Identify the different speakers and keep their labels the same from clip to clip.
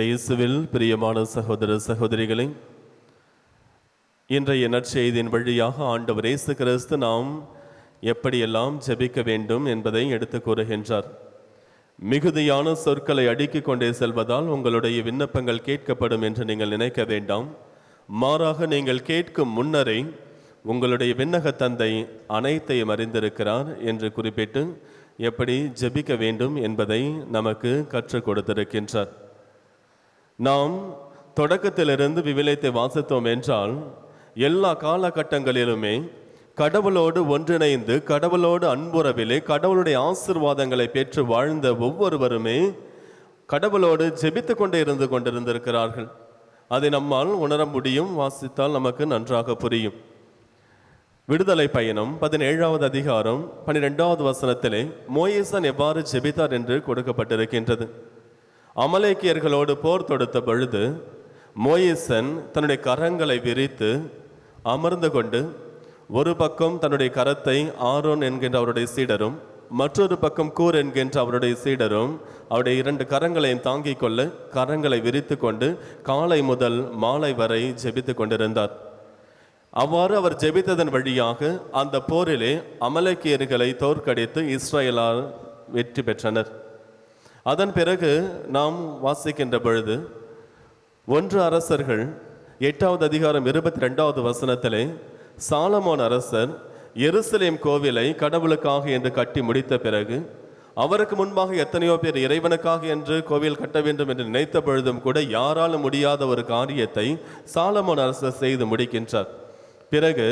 Speaker 1: இயேசுவில் பிரியமான சகோதர சகோதரிகளை இன்றைய நற்செய்தியின் வழியாக ஆண்டவர் இயேசு கிறிஸ்து நாம் எப்படியெல்லாம் ஜெபிக்க வேண்டும் என்பதை எடுத்து கூறுகின்றார். மிகுதியான சொற்களை அடுக்கிக் கொண்டே செல்வதால் உங்களுடைய விண்ணப்பங்கள் கேட்கப்படும் என்று நீங்கள் நினைக்க வேண்டாம். மாறாக நீங்கள் கேட்கும் முன்னரே உங்களுடைய விண்ணக தந்தை அனைத்தையும் அறிந்திருக்கிறார் என்று குறிப்பிட்டு எப்படி ஜெபிக்க வேண்டும் என்பதை நமக்கு கற்றுக் கொடுத்திருக்கின்றார். நாம் தொடக்கத்திலிருந்து விவிலியத்தை வாசித்தோம் என்றால் எல்லா காலகட்டங்களிலுமே கடவுளோடு ஒன்றிணைந்து கடவுளோடு அன்புறவிலே கடவுளுடைய ஆசிர்வாதங்களை பெற்று வாழ்ந்த ஒவ்வொருவருமே கடவுளோடு ஜெபித்து கொண்டே இருந்து கொண்டிருந்திருக்கிறார்கள். அதை நம்மால் உணர முடியும் வாசித்தால் நமக்கு நன்றாக புரியும். விடுதலை பயணம் பதினேழாவது அதிகாரம் பன்னிரெண்டாவது வசனத்திலே மோயேசன் எவ்வாறு ஜெபித்தார் என்று கொடுக்கப்பட்டிருக்கின்றது. அமலேக்கியர்களோடு போர் தொடுத்த பொழுது மோயிசன் தன்னுடைய கரங்களை விரித்து அமர்ந்து கொண்டு ஒரு பக்கம் தன்னுடைய கரத்தை ஆரோன் என்கின்ற அவருடைய சீடரும் மற்றொரு பக்கம் கூர் என்கின்ற அவருடைய சீடரும் அவருடைய இரண்டு கரங்களையும் தாங்கிக் கொள்ள கரங்களை விரித்து கொண்டு காலை முதல் மாலை வரை ஜெபித்து கொண்டிருந்தார். அவ்வாறு அவர் ஜெபித்ததன் வழியாக அந்த போரிலே அமலக்கியர்களை தோற்கடித்து இஸ்ரேலார் வெற்றி பெற்றனர். அதன் பிறகு நாம் வாசிக்கின்ற பொழுது ஒன்று அரசர்கள் எட்டாவது அதிகாரம் இருபத்தி ரெண்டாவது வசனத்திலே சாலமோன் அரசர் எருசலேம் கோவிலை கடவுளுக்காக என்று கட்டி முடித்த பிறகு அவருக்கு முன்பாக எத்தனையோ பேர் இறைவனுக்காக என்று கோவில் கட்ட வேண்டும் என்று நினைத்த பொழுதும் கூட யாராலும் முடியாத ஒரு காரியத்தை சாலமோன் அரசர் செய்து முடிக்கின்றார். பிறகு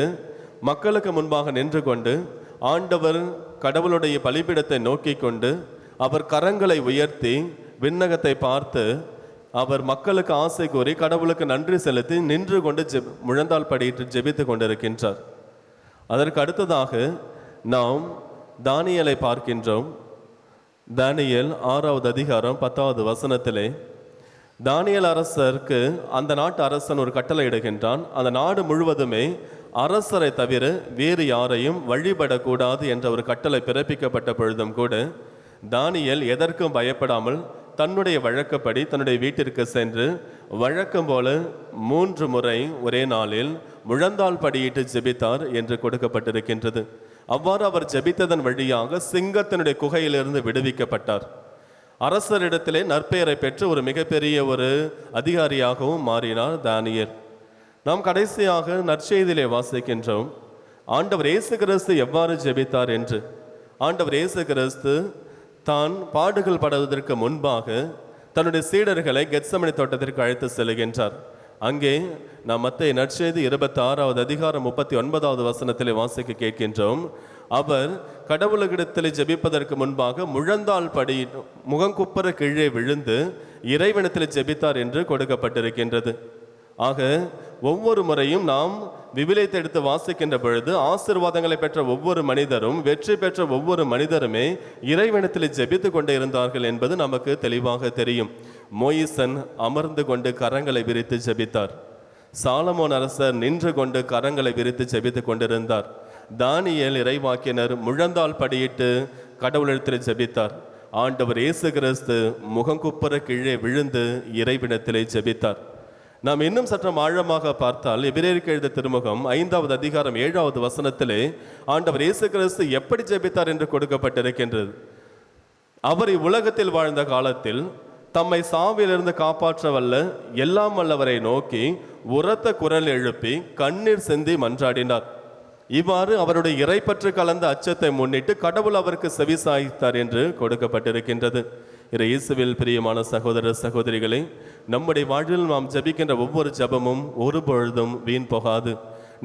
Speaker 1: மக்களுக்கு முன்பாக நின்று கொண்டு ஆண்டவர் கடவுளுடைய பலிபீடத்தை நோக்கி கொண்டு அவர் கரங்களை உயர்த்தி விண்ணகத்தை பார்த்து அவர் மக்களுக்கு ஆசை கூறி கடவுளுக்கு நன்றி செலுத்தி நின்று கொண்டு ஜெப் முழந்தால் படியிட்டு ஜெபித்து கொண்டிருக்கின்றார். அதற்கு அடுத்ததாக நாம் தானியலை பார்க்கின்றோம். தானியல் ஆறாவது அதிகாரம் பத்தாவது வசனத்திலே தானியல் அரசருக்கு அந்த நாட்டு அரசன் ஒரு கட்டளை இடுகின்றான். அந்த நாடு முழுவதுமே அரசரை தவிர வேறு யாரையும் வழிபடக்கூடாது என்ற ஒரு கட்டளை பிறப்பிக்கப்பட்ட பொழுதும் கூட தானியல் எதற்கும் பயப்படாமல் தன்னுடைய வழக்கப்படி தன்னுடைய வீட்டிற்கு சென்று வழக்கம் போல மூன்று முறை ஒரே நாளில் முழந்தாள் படியிட்டு ஜெபித்தார் என்று கொடுக்கப்பட்டிருக்கின்றது. அவ்வாறு அவர் ஜெபித்ததன் வழியாக சிங்கத்தினுடைய குகையிலிருந்து விடுவிக்கப்பட்டார். அரசரிடத்திலே நற்பெயரை பெற்று ஒரு மிகப்பெரிய ஒரு அதிகாரியாகவும் மாறினார் தானியர் நாம் கடைசியாக நற்செய்தியிலே வாசிக்கின்றோம் ஆண்டவர் இயேசு கிறிஸ்து எவ்வாறு ஜெபித்தார் என்று? ஆண்டவர் இயேசு கிறிஸ்து தான் பாடுகள் படுவதற்கு முன்பாக தன்னுடைய சீடர்களை கெட்சமணி தோட்டத்திற்கு அழைத்து செல்கின்றார். அங்கே நாம் மத்திய நற்செய்தி இருபத்தி ஆறாவது அதிகாரம் முப்பத்தி ஒன்பதாவது வசனத்திலே வாசிக்க கேட்கின்றோம். அவர் கடவுளகிடத்தில் ஜெபிப்பதற்கு முன்பாக முழந்தாள் படி முகங்குப்புற கீழே விழுந்து இறைவனத்தில் ஜெபித்தார் என்று கொடுக்கப்பட்டிருக்கின்றது. ஆக ஒவ்வொரு முறையும் நாம் விவிலியத்தை எடுத்து வாசிக்கின்ற பொழுது ஆசிர்வாதங்களை பெற்ற ஒவ்வொரு மனிதரும் வெற்றி பெற்ற ஒவ்வொரு மனிதருமே இறைவனத்தில் ஜெபித்து கொண்டே இருந்தார்கள் என்பது நமக்கு தெளிவாக தெரியும். மோயிசன் அமர்ந்து கொண்டு கரங்களை விரித்து ஜெபித்தார். சாலமோன் அரசர் நின்று கொண்டு கரங்களை விரித்து ஜெபித்து கொண்டிருந்தார். தானியல் இறைவாக்கினர் முழந்தால் படியிட்டு கடவுளிடத்தில் ஜெபித்தார். ஆண்டவர் இயேசு கிறிஸ்து முகங்குப்புற கீழே விழுந்து இறைவிடத்திலே ஜெபித்தார். நாம் இன்னும் சற்றம் ஆழமாக பார்த்தால் எபிரேருக்கு எழுத திருமுகம் ஐந்தாவது அதிகாரம் ஏழாவது வசனத்திலே ஆண்டவர் இயேசு கிறிஸ்து எப்படி ஜெபித்தார் என்று கொடுக்கப்பட்டிருக்கின்றது. அவர் இவ்வுலகத்தில் வாழ்ந்த காலத்தில் தம்மை சாவிலிருந்து காப்பாற்ற வல்ல எல்லாம் வல்லவரை நோக்கி உரத்த குரல் எழுப்பி கண்ணீர் செந்தி மன்றாடினார். இவ்வாறு அவருடைய இறைப்பற்று கலந்த அச்சத்தை முன்னிட்டு கடவுள் அவருக்கு செவிசாய்த்தார் என்று கொடுக்கப்பட்டிருக்கின்றது. இறை இயேசுவில் பிரியமான சகோதர சகோதரிகளை நம்முடைய வாழ்வில் நாம் ஜெபிக்கின்ற ஒவ்வொரு ஜெபமும் ஒரு பொழுதும் வீண் போகாது.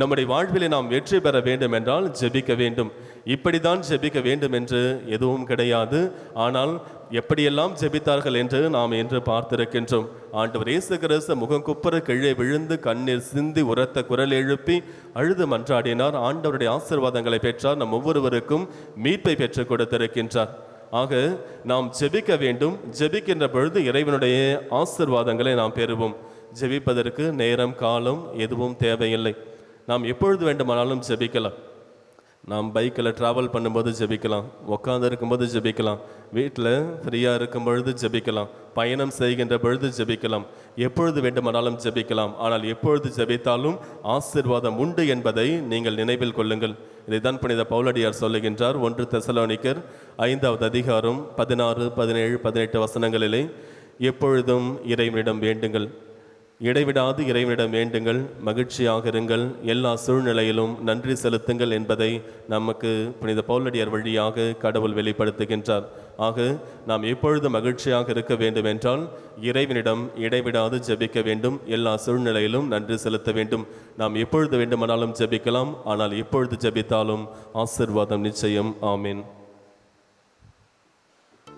Speaker 1: நம்முடைய வாழ்விலே நாம் வெற்றி பெற வேண்டும் என்றால் ஜெபிக்க வேண்டும். இப்படிதான் ஜெபிக்க வேண்டும் என்று எதுவும் கிடையாது. ஆனால் எப்படியெல்லாம் ஜெபித்தார்கள் என்று நாம் என்று பார்த்திருக்கின்றோம். ஆண்டவர் இயேசு கிறிஸ்து முகம் குப்புற கீழே விழுந்து கண்ணீர் சிந்தி உரத்த குரல் எழுப்பி அழுது மன்றாடினார். ஆண்டவருடைய ஆசீர்வாதங்களை பெற்றார். நம் ஒவ்வொருவருக்கும் மீட்பை பெற்றுக் கொடுத்திருக்கின்றார். ஆக நாம் ஜெபிக்க வேண்டும். ஜெபிக்கின்ற பொழுது இறைவனுடைய ஆசீர்வாதங்களை நாம் பெறுவோம். ஜெபிப்பதற்கு நேரம் காலம் எதுவும் தேவையில்லை. நாம் எப்பொழுது வேண்டுமானாலும் ஜெபிக்கலாம். நாம் பைக்கில் ட்ராவல் பண்ணும்போது ஜெபிக்கலாம். உட்காந்து இருக்கும்போது ஜெபிக்கலாம். வீட்டில் ஃப்ரீயாக இருக்கும் பொழுது ஜெபிக்கலாம். பயணம் செய்கின்ற பொழுது ஜெபிக்கலாம். எப்பொழுது வேண்டுமானாலும் ஜெபிக்கலாம். ஆனால் எப்பொழுது ஜெபித்தாலும் ஆசீர்வாதம் உண்டு என்பதை நீங்கள் நினைவில் கொள்ளுங்கள். இதைதான் புனித பவுலடியார் சொல்லுகின்றார். ஒன்று தெசலோனிக்கர் ஐந்தாவது அதிகாரம் பதினாறு பதினேழு பதினெட்டு வசனங்களிலே எப்பொழுதும் இறைவனிடம் வேண்டுங்கள். இடைவிடாது இறைவனிடம் வேண்டுங்கள் மகிழ்ச்சியாக இருங்கள் எல்லா சூழ்நிலையிலும் நன்றி செலுத்துங்கள் என்பதை நமக்கு புனித பவுலடியார் வழியாக கடவுள் வெளிப்படுத்துகின்றார். ஆக நாம் எப்பொழுது மகிழ்ச்சியாக இருக்க வேண்டும் என்றால் இறைவனிடம் இடைவிடாது ஜெபிக்க வேண்டும் எல்லா சூழ்நிலையிலும் நன்றி செலுத்த வேண்டும். நாம் எப்பொழுது வேண்டுமானாலும் ஜெபிக்கலாம் ஆனால் எப்பொழுது ஜெபித்தாலும் ஆசிர்வாதம் நிச்சயம். ஆமீன்.